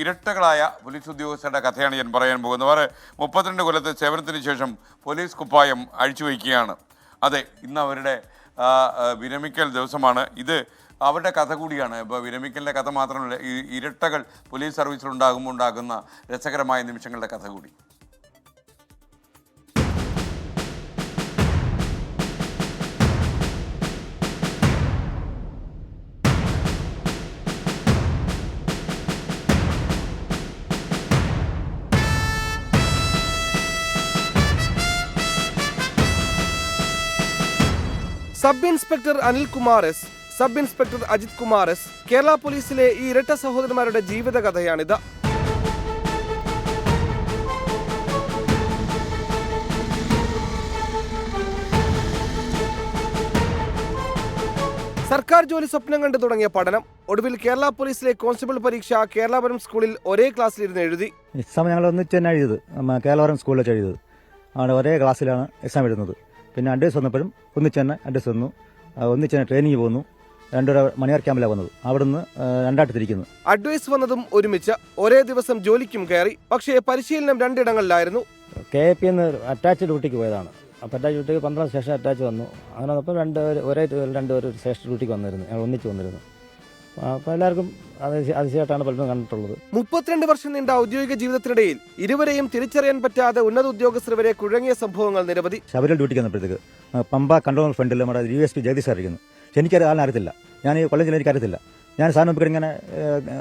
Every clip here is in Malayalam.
ഇരട്ടകളായ പോലീസ് ഉദ്യോഗസ്ഥരുടെ കഥയാണ് ഞാൻ പറയാൻ പോകുന്നത്. അവർ മുപ്പത്തിരണ്ട് കൊല്ലത്തെ സേവനത്തിന് ശേഷം പോലീസ് കുപ്പായം അഴിച്ചു വയ്ക്കുകയാണ്. അതെ ഇന്ന് അവരുടെ വിരമിക്കൽ ദിവസമാണ്. ഇത് അവരുടെ കഥ കൂടിയാണ്. ഇപ്പോൾ വിരമിക്കലിന്റെ കഥ മാത്രമല്ല ഇരട്ടകൾ പോലീസ് സർവീസിലുണ്ടാകുമ്പോൾ ഉണ്ടാകുന്ന രസകരമായ നിമിഷങ്ങളുടെ കഥ കൂടി. Sub inspector Anilkumar S sub inspector Ajith Kumar S Kerala പോലീസിലെ ഈ ഇരട്ട സഹോദരന്മാരുടെ ജീവിതകഥയാണിത് സർക്കാർ ജോലി സ്വപ്നം കണ്ടു തുടങ്ങിയ പഠനം ഒടുവിൽ കേരള പോലീസിലെ കോൺസ്റ്റബിൾ പരീക്ഷ കേരളപുരം സ്കൂളിൽ ഒരേ ക്ലാസ്സിലിരുന്ന് എഴുതി. എക്സാം ഞങ്ങൾ ഒന്നിച്ച് തന്നെ എഴുതിയത്. കേരളപുരം സ്കൂളിൽ വെച്ച് എഴുതിയത്. അവിടെ ഒരേ ക്ലാസ്സിലാണ് എക്സാം എഴുതുന്നത്. പിന്നെ അഡ്വൈസ് വന്നപ്പോഴും ഒന്നിച്ച് തന്നെ അഡ്വൈസ് വന്നു ഒന്നിച്ച് തന്നെ ട്രെയിനിങ് പോന്നു. രണ്ടര മണിയാർ ക്യാമ്പിലാണ് വന്നത്. അവിടുന്ന് രണ്ടായിട്ട് തിരിക്കുന്നു അഡ്വൈസ് വന്നതും ഒരുമിച്ച് ഒരേ ദിവസം ജോലിക്കും കയറി. പക്ഷേ പരിശീലനം രണ്ടിടങ്ങളിലായിരുന്നു. കെ പി എന്ന് അറ്റാച്ച് ഡ്യൂട്ടിക്ക് പോയതാണ്. അപ്പോൾ അറ്റാച്ച് ഡ്യൂട്ടിക്ക് പന്ത്രണ്ട് സ്റ്റേഷൻ അറ്റാച്ച് വന്നു. അങ്ങനെ വന്നപ്പോൾ രണ്ട് ഒരേ രണ്ട് ഒരു സ്റ്റേഷൻ ഡ്യൂട്ടിക്ക് വന്നിരുന്നു. ഞങ്ങൾ ഒന്നിച്ച് വന്നിരുന്നു. അപ്പോൾ എല്ലാവർക്കും അതിശയമായിട്ടാണ് പലരും കണ്ടിട്ടുള്ളത്. മുപ്പത്തിരണ്ട് വർഷം നീണ്ട ഔദ്യോഗിക ജീവിതത്തിനിടയിൽ ഇരുവരെയും തിരിച്ചറിയാൻ പറ്റാതെ ഉന്നത ഉദ്യോഗസ്ഥർ വരെ കുഴങ്ങിയ സംഭവങ്ങൾ നിരവധി. ശബരിമല ഡ്യൂട്ടിക്ക് വന്നപ്പോഴത്തേക്ക് പമ്പ കൺട്രോൾ ഫ്രണ്ടിൽ നമ്മുടെ യു എസ് പി ജഗദീഷ് പക്ഷെ എനിക്കത് ആളിനെ അറിയത്തില്ല. ഞാൻ ഈ കൊല്ലം എനിക്ക് അറിയത്തില്ല. ഞാൻ സാറിന് മുമ്പിൽ ഇങ്ങനെ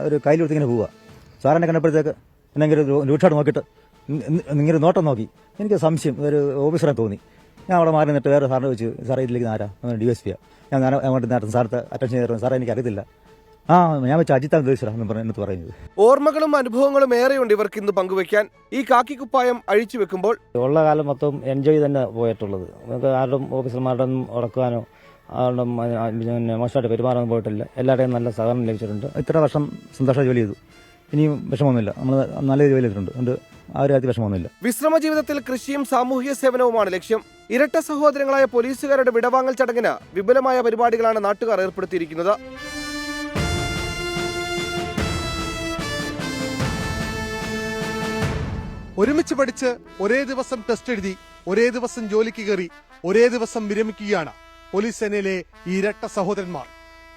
ഒരു കയ്യിലെടുത്ത് ഇങ്ങനെ പോവുക സാറിനെ കണ്ടപ്പോഴത്തേക്ക് എന്നെങ്കിലും ഒരു രൂക്ഷോട്ട് നോക്കിയിട്ട് ഇങ്ങനെ നോട്ടം നോക്കി. എനിക്ക് സംശയം ഒരു ഓഫീസറെ തോന്നി. ഞാൻ അവിടെ മാറി നിന്നിട്ട് വേറെ സാറിനെ വെച്ച് സാറേ ഇതിലേക്ക് ആരാ? ഡി എസ് പിയാ ഞാൻ അങ്ങോട്ട് നേരത്തെ സാറത്തെ അറ്റൻഷൻ ചെയ്തു സാറേ എനിക്ക് അറിയത്തില്ല ആ ഞാൻ വെച്ച് അജിത്താണ് ഉദ്ദേശിച്ചതാണ് പറഞ്ഞു എന്നിട്ട് പറയുന്നത്. ഓർമ്മകളും അനുഭവങ്ങളും ഏറെയുണ്ട് ഇവർക്ക് ഇന്ന് പങ്കുവെക്കാൻ. ഈ കാക്കിക്കുപ്പായം അഴിച്ചു വെക്കുമ്പോൾ ഉള്ള കാലം മൊത്തം എൻജോയ് തന്നെ പോയിട്ടുള്ളത്. നമുക്ക് ആരുടെയും ഓഫീസർമാരുടെ ഒന്നും ഉറക്കാനോ ആരുടെ പിന്നെ മോശമായിട്ട് പെരുമാറാൻ പോയിട്ടില്ല. എല്ലാവരുടെയും നല്ല സഹകരണം ലഭിച്ചിട്ടുണ്ട്. ഇത്ര വർഷം സന്തോഷ ജോലി ചെയ്തു. ഇനിയും വിഷമമൊന്നുമില്ല. നമ്മൾ നല്ല ജോലി ചെയ്തിട്ടുണ്ട്. അതുകൊണ്ട് ആ ഒരു കാര്യത്തിൽ വിഷമമൊന്നുമില്ല. വിശ്രമ ജീവിതത്തിൽ കൃഷിയും സാമൂഹിക സേവനവുമാണ് ലക്ഷ്യം. ഇരട്ട സഹോദരങ്ങളായ പോലീസുകാരുടെ വിടവാങ്ങൽ ചടങ്ങിന് വിപുലമായ പരിപാടികളാണ് നാട്ടുകാർ ഏർപ്പെടുത്തിയിരിക്കുന്നത്. ഒരുമിച്ച് പഠിച്ച് ഒരേ ദിവസം ടെസ്റ്റ് എഴുതി ഒരേ ദിവസം ജോലിക്ക് കയറി ഒരേ ദിവസം വിരമിക്കുകയാണ് പോലീസ് സേനയിലെ ഈ ഇരട്ട സഹോദരന്മാർ.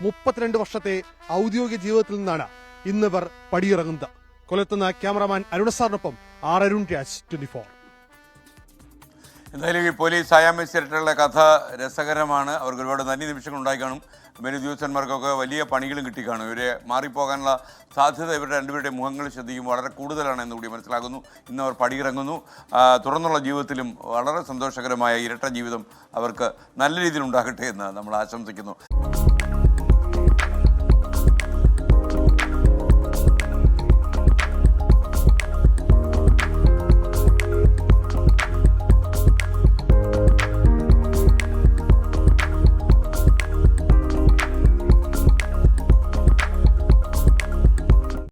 മുപ്പത്തിരണ്ട് വർഷത്തെ ഔദ്യോഗിക ജീവിതത്തിൽ നിന്നാണ് ഇന്നിവർ പടിയിറങ്ങുന്നത്. കൊല്ലത്തുന്ന cameraman അരുണസാറിനൊപ്പം R Arun Raj twenty four എന്തായാലും ഈ പോലീസ് അയാമിസ് ഇരട്ടകളുടെ കഥ രസകരമാണ്. അവർക്ക് ഒരുപാട് നന്ദി നിമിഷങ്ങൾ ഉണ്ടായി കാണും. പിന്നെ ഉദ്യോഗസ്ഥന്മാർക്കൊക്കെ വലിയ പണികളും കിട്ടിക്കാണും. ഇവരെ മാറിപ്പോകാനുള്ള സാധ്യത ഇവരുടെ രണ്ടുപേരുടെ മുഖങ്ങൾ ശ്രദ്ധിക്കുമ്പോൾ വളരെ കൂടുതലാണ് എന്ന് കൂടി മനസ്സിലാകുന്നു ഇന്ന് അവർ പടിയിറങ്ങുന്നു. തുറന്നുള്ള ജീവിതത്തിലും വളരെ സന്തോഷകരമായ ഇരട്ട ജീവിതം അവർക്ക് നല്ല രീതിയിൽ ഉണ്ടാകട്ടെ എന്ന് നമ്മൾ ആശംസിക്കുന്നു.